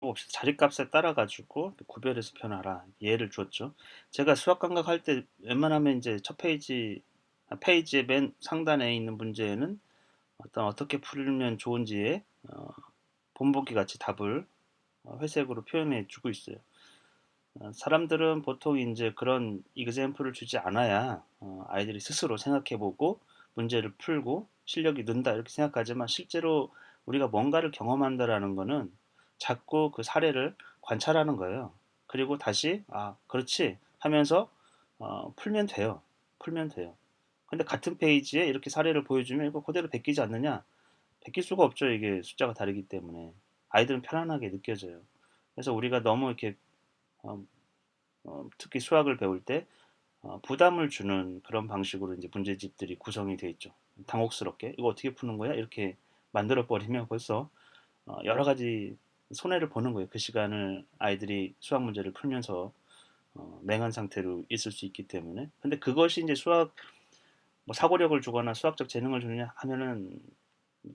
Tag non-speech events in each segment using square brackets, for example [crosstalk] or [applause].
없이 자리값에 따라 가지고 구별해서 표현하라 예를 줬죠. 제가 수학 감각 할 때 웬만하면 이제 첫 페이지 아, 페이지의 맨 상단에 있는 문제에는 어떤 어떻게 풀면 좋은지에 어, 본보기 같이 답을 어, 회색으로 표현해 주고 있어요. 어, 사람들은 보통 이제 그런 이그젬플을 주지 않아야 어, 아이들이 스스로 생각해보고 문제를 풀고 실력이 는다 이렇게 생각하지만 실제로 우리가 뭔가를 경험한다라는 거는 자꾸 그 사례를 관찰하는 거예요. 그리고 다시 아 그렇지 하면서 어, 풀면 돼요. 풀면 돼요. 근데 같은 페이지에 이렇게 사례를 보여주면 이거 그대로 베끼지 않느냐? 베낄 수가 없죠. 이게 숫자가 다르기 때문에 아이들은 편안하게 느껴져요. 그래서 우리가 너무 이렇게 어, 어, 특히 수학을 배울 때 어, 부담을 주는 그런 방식으로 이제 문제집들이 구성이 돼 있죠. 당혹스럽게 이거 어떻게 푸는 거야? 이렇게 만들어 버리면 벌써 어, 여러 가지 손해를 보는 거예요. 그 시간을 아이들이 수학 문제를 풀면서 어, 맹한 상태로 있을 수 있기 때문에. 근데 그것이 이제 수학 뭐 사고력을 주거나 수학적 재능을 주느냐 하면은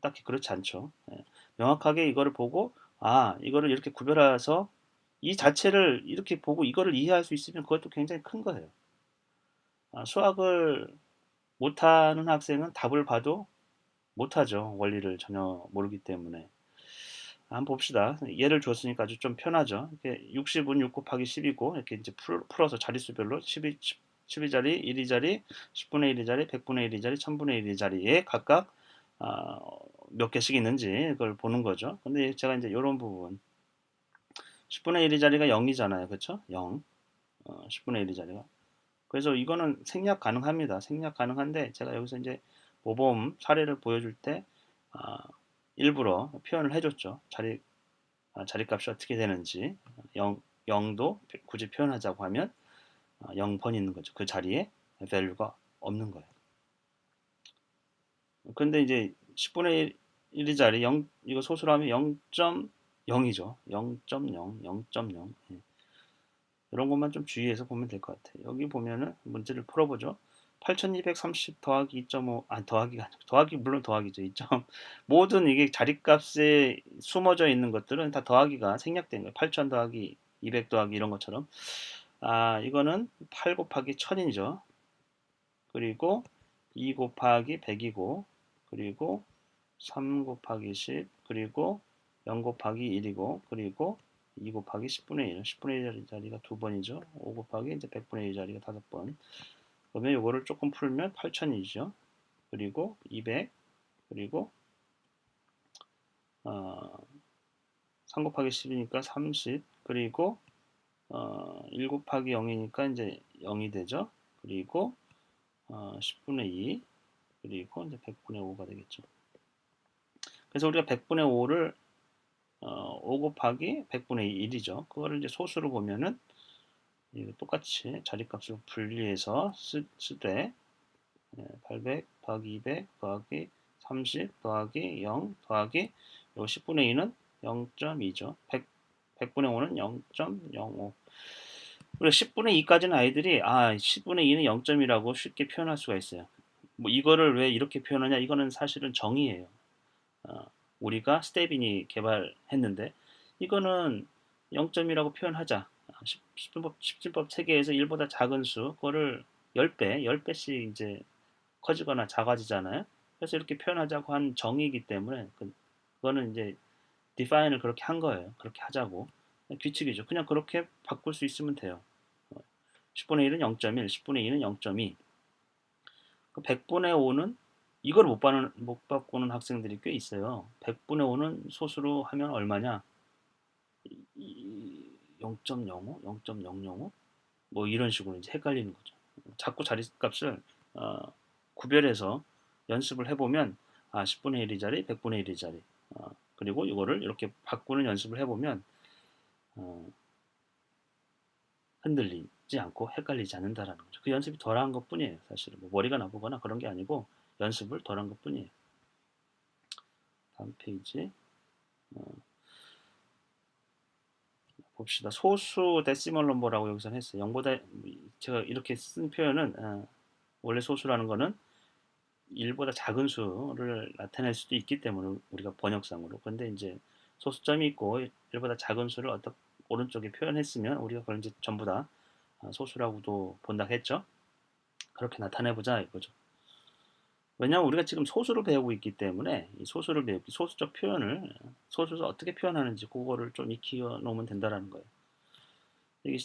딱히 그렇지 않죠. 예. 명확하게 이거를 보고 아 이거를 이렇게 구별해서 이 자체를 이렇게 보고 이거를 이해할 수 있으면 그것도 굉장히 큰 거예요. 아, 수학을 못하는 학생은 답을 봐도 못하죠. 원리를 전혀 모르기 때문에. 한번 봅시다. 예를 줬으니까 아주 좀 편하죠. 이렇게 60은 6 곱하기 10이고 이렇게 이제 풀어서 자릿수별로 12, 12 자리, 1위자리, 10분의 1위자리, 100분의 1위자리, 1000분의 1위자리에 각각 어, 몇 개씩 있는지 그걸 보는 거죠. 근데 제가 이제 이런 부분 10분의 1위 자리가 0이잖아요. 그렇죠? 0. 어, 10분의 1위 자리가. 그래서 이거는 생략 가능합니다. 생략 가능한데 제가 여기서 이제 모범 사례를 보여줄 때 아, 일부러 표현을 해줬죠. 자리 아, 자리값이 어떻게 되는지 0, 0도 굳이 표현하자고 하면 아, 0번 있는 거죠. 그 자리에 value가 없는 거예요. 근데 이제 10분의 1, 이 자리 0 이거 소수로 하면 0.0이죠. 0.0, 0.0. 예. 이런 것만 좀 주의해서 보면 될 것 같아요. 여기 보면은 문제를 풀어보죠. 8230 더하기 2.5, 아 더하기가 더하기 물론 더하기죠. 2점 [laughs] 모든 이게 자리값에 숨어져 있는 것들은 다 더하기가 생략된 거예요. 8000 더하기 200 더하기 이런 것처럼 아 이거는 8 곱하기 1000이죠. 그리고 2 곱하기 100이고 그리고 3 곱하기 10 그리고 0 곱하기 1이고 그리고 2 곱하기 10분의 1 10분의 1 자리가 두 번이죠 5 곱하기 이제 100분의 1 자리가 다섯 번 그러면 이거를 조금 풀면 8000이죠 그리고 200 그리고 어, 3 곱하기 10이니까 30 그리고 어, 1 곱하기 0이니까 이제 0이 되죠 그리고 어, 10분의 2 그리고 이제 100분의 5가 되겠죠. 그래서 우리가 100분의 5를 어, 5 곱하기 100분의 1이죠. 그거를 이제 소수로 보면은 똑같이 자리값을 분리해서 쓰, 쓰되 800 더하기 200 더하기 30 더하기 0 더하기 요 10분의 2는 0.2죠. 100, 100분의 5는 0.05 그리고 10분의 2까지는 아이들이 아 10분의 2는 0점이라고 쉽게 표현할 수가 있어요. 뭐 이거를 왜 이렇게 표현하냐? 이거는 사실은 정의예요. 어, 우리가 스테빈이 개발했는데 이거는 0점이라고 표현하자. 10진법, 아, 10진법 체계에서 1보다 작은 수, 그거를 10배, 10배씩 이제 커지거나 작아지잖아요. 그래서 이렇게 표현하자고 한 정의이기 때문에 그, 그거는 이제 디파인을 그렇게 한 거예요. 그렇게 하자고. 규칙이죠. 그냥 그렇게 바꿀 수 있으면 돼요. 10분의 1은 0.1, 10분의 2는 0.2. 100분의 5는 이걸 못, 받는, 못 바꾸는 학생들이 꽤 있어요. 100분의 5는 소수로 하면 얼마냐? 0.05? 0.005? 뭐 이런 식으로 이제 헷갈리는 거죠. 자꾸 자리값을 어, 구별해서 연습을 해보면 아 10분의 1이 자리, 100분의 1이 자리 어, 그리고 이거를 이렇게 바꾸는 연습을 해보면 어, 흔들리지 않고 헷갈리지 않는다라는 거죠. 그 연습이 덜한 것 뿐이에요. 사실은 뭐 머리가 나쁘거나 그런 게 아니고 연습을 덜한 것 뿐이에요. 다음 페이지 어, 봅시다. 소수 데시멀 넘버라고 여기서 했어요. 0보다 제가 이렇게 쓴 표현은 어, 원래 소수라는 거는 1보다 작은 수를 나타낼 수도 있기 때문에 우리가 번역상으로 근데 이제 소수점이 있고 1보다 작은 수를 어떻 오른쪽에 표현했으면 우리가 그걸 이제 전부 다 어, 소수라고도 본다 했죠. 그렇게 나타내 보자 이거죠. 왜냐하면 우리가 지금 소수를 배우고 있기 때문에 이 소수를 배우기 소수적 표현을 소수를 어떻게 표현하는지 그거를 좀 익혀 놓으면 된다라는 거예요. 여기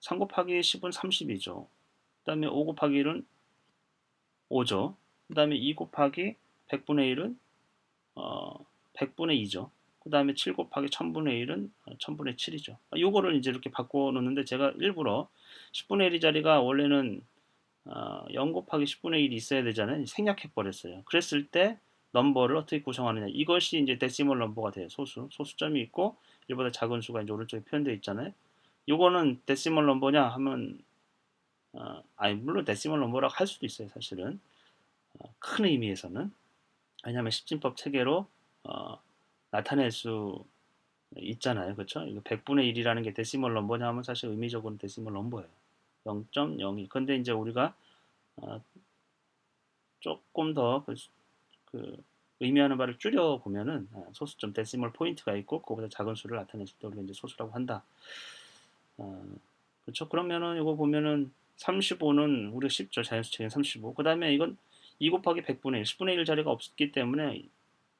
3 곱하기 10은 30이죠. 그 다음에 5 곱하기 1은 5죠. 그 다음에 2 곱하기 100분의 1은 어, 100분의 2죠. 그 다음에 7 곱하기 1000분의 1은 1000분의 7이죠. 요거를 이제 이렇게 바꿔 놓는데 제가 일부러 10분의 1이 자리가 원래는 어, 0 곱하기 10분의 1이 있어야 되잖아요. 생략해 버렸어요. 그랬을 때 넘버를 어떻게 구성하느냐. 이것이 이제 데시멀 넘버가 돼요. 소수. 소수점이 있고 1보다 작은 수가 이제 오른쪽에 표현되어 있잖아요. 요거는 데시멀 넘버냐 하면 어, 아니 물론 데시멀 넘버라고 할 수도 있어요. 사실은 어, 큰 의미에서는 왜냐하면 십진법 체계로 어, 나타낼 수 있잖아요. 그렇죠? 이거 100분의 1이라는 게 데시멀 넘버냐 하면 사실 의미적으로는 데시멀 넘버예요. 0.02. 근데 이제 우리가 어, 조금 더 그, 그 의미하는 바를 줄여 보면은 어, 소수점 데시멀 포인트가 있고 그거보다 작은 수를 나타냈을 때 우리가 이제 소수라고 한다. 어, 그렇죠? 그러면은 이거 보면은 35는 우리가 쉽죠. 자연수책은 35. 그 다음에 이건 2 곱하기 100분의 1, 10분의 1 자리가 없기 때문에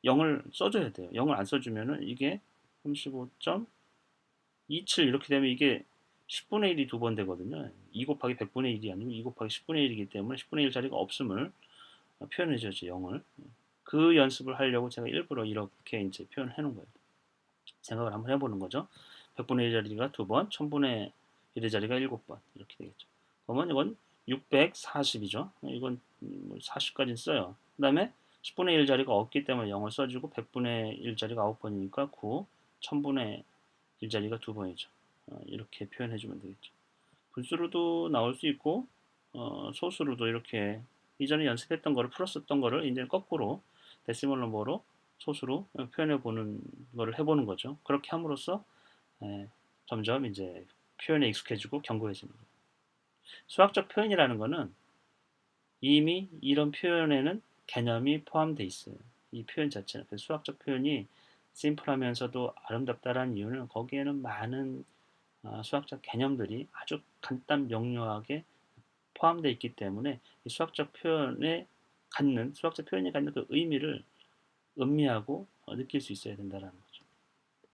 0을 써줘야 돼요. 0을 안 써주면은 이게 35.27 이렇게 되면 이게 10분의 1이 두 번 되거든요. 2 곱하기 100분의 1이 아니고 2 곱하기 10분의 1이기 때문에 10분의 1 자리가 없음을 표현해줘야죠. 0을. 그 연습을 하려고 제가 일부러 이렇게 이제 표현해 놓은 거예요. 생각을 한번 해보는 거죠. 100분의 1 자리가 두 번, 1000분의 1의 자리가 7번 이렇게 되겠죠. 그러면 이건 640이죠. 이건 40까지 뭐 써요. 그 다음에 10분의 1 자리가 없기 때문에 0을 써주고 100분의 1 자리가 9번이니까 9, 1000분의 1 자리가 두 번이죠. 어, 이렇게 표현해 주면 되겠죠. 분수로도 나올 수 있고 어, 소수로도 이렇게 이전에 연습했던 거를 풀었었던 거를 이제 거꾸로 데시멀 넘버로 소수로 표현해 보는 거를 해보는 거죠. 그렇게 함으로써 에, 점점 이제 표현에 익숙해지고 견고해집니다. 수학적 표현이라는 거는 이미 이런 표현에는 개념이 포함되어 있어요. 이 표현 자체는 그 수학적 표현이 심플하면서도 아름답다라는 이유는 거기에는 많은 어, 수학적 개념들이 아주 간단 명료하게 포함되어 있기 때문에 이 수학적 표현에 갖는 수학적 표현이 갖는 그 의미를 음미하고 어, 느낄 수 있어야 된다라는